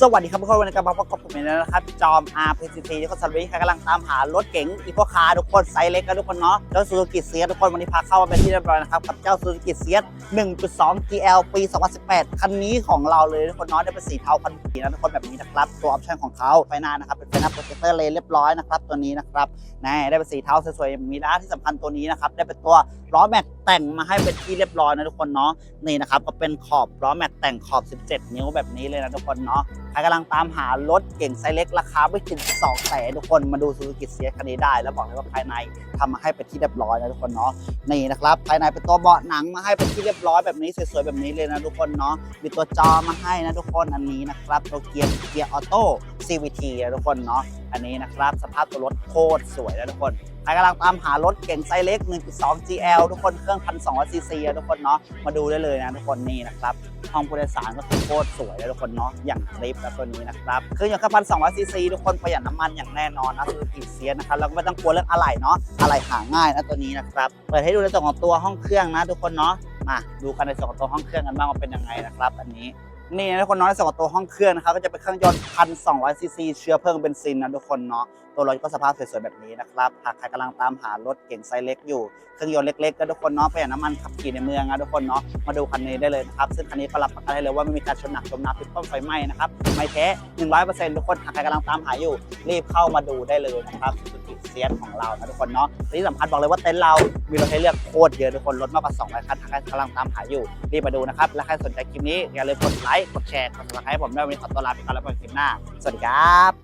สวัสดีครับทุกคนวันนี้กลับมาพบกับผมอีกแล้วนะครับจอม RPCT ที่คนสวีใครกำลังตามหารถเก๋งอีโคคาร์ทุกคนไซส์เล็กกันทุกคนเนาะเจ้าซูซูกิเซียทุกคนวันนี้พาเข้ามาเป็นที่เรียบร้อยนะครับกับเจ้าซูซูกิเซีย1.2 GL ปี 2018 คันนี้ของเราเลยทุกคนเนาะได้เป็นสีเทาคันสีนะทุกคนแบบนี้นะครับตัวออปชั่นของเขาไฟหน้านะครับเป็นไฟหน้าโปรเจคเตอร์เลนเรียบร้อยนะครับตัวนี้นะครับนี่ได้เป็นสีเทาสวยๆมีด้าที่สำคัญตัวนี้นะครับได้เป็นตัวล้อแม็กแต่งมาให้เป็นที่เรียบร้อยนะทุกคนเนาะนี่นะครับก็เป็นขอบล้อแม็กแต่งขอบ 17 นิ้วแบบนี้เลยนะทุกคนเนาะใครกำลังตามหารถเก่งไซส์เล็กราคาไม่ถึง2แสนทุกคนมาดูซูซูกิเซียคันนี้ได้ แล้วบอกเลยว่าภายในทำมาให้เป็นที่เรียบร้อยนะทุกคนเนาะนี่นะครับภายในเป็นตัวเบาะหนังมาให้เป็นที่เรียบร้อยแบบนี้สวยๆแบบนี้เลยนะทุกคนเนาะมีตัวจอมาให้นะทุกคนอันนี้นะครับตัวเกียร์เกียร์ออโต้ CVT นะทุกคนเนาะอันนี้นะครับสภาพตัวรถโคตรสวยนะทุกคน ใครกำลังตามหารถเก่งไซส์เล็ก 1.2 GL ทุกคนเครื่อง 1,200 cc นะทุกคนเนาะมาดูได้เลยนะทุกคนนี่นะครับห้องผู้โดยสารก็คือโคตรสวยเลยทุกคนเนาะอย่างคลิปแล้วตัวนี้นะครับเครื่องยนต์แค่พันสองร้อยซีซีทุกคนประหยัดน้ำมันอย่างแน่นอนนะซูซูกิเซียนะครับแล้วก็ไม่ต้องกลัวเรื่องอะไหล่เนาะอะไหล่หาง่ายนะตัวนี้นะครับเปิดให้ดูในส่วนของตัวห้องเครื่องนะ ทุกคนเนาะมาดูกันในส่วนของตัวห้องเครื่องกันบ้างว่าเป็นยังไงนะครับ อันนี้นี่นะทุกคนเนาะในส่วนของตัวห้องเครื่องนะครับก็จะเป็นเครื่องยนต์พันสองร้อยซีซีเชื้อเพลิงเบนซินนะทุกคนเนาะ ตัวรถก็สภาพสวยๆแบบนี้นะครับ หากใครกำลังตามหารถเก่งไซส์เล็กอยู่ เครื่องยนต์เล็กๆก็ทุกคนเนาะประหยัดน้ำมันขับขี่ในเมืองนะทุกคนเนาะ มาดูคันนี้ได้เลยนะครับ ซึ่งคันนี้ก็รับประกันได้เลยว่าไม่มีการชนหนักจมน้ำพิษต้นไฟไหม้นะครับ ไม่แท้100%ทุกคน หากใครกำลังตามหาอยู่ รีบเข้ามาดูได้เลยนะครับสุดเซียสของเรานะทุกคนเนาะที่สำคัญบอกเลยว่าเต็นท์เรา มีรถให้เลือกโคตรเยอะทุกคน รถมากกว่า200คันหากใครกำลังตามหาอยู่ รีบมาดูนะครับ และใครสนใจคลิปนี้อย่าลืมกดไลค์ กดแชร์ กดซับสไครต์ผมด้วยวันนี้ขอตัวลาไปก่อนแล้วพบกันคลิปหน้า สวัสดีครับ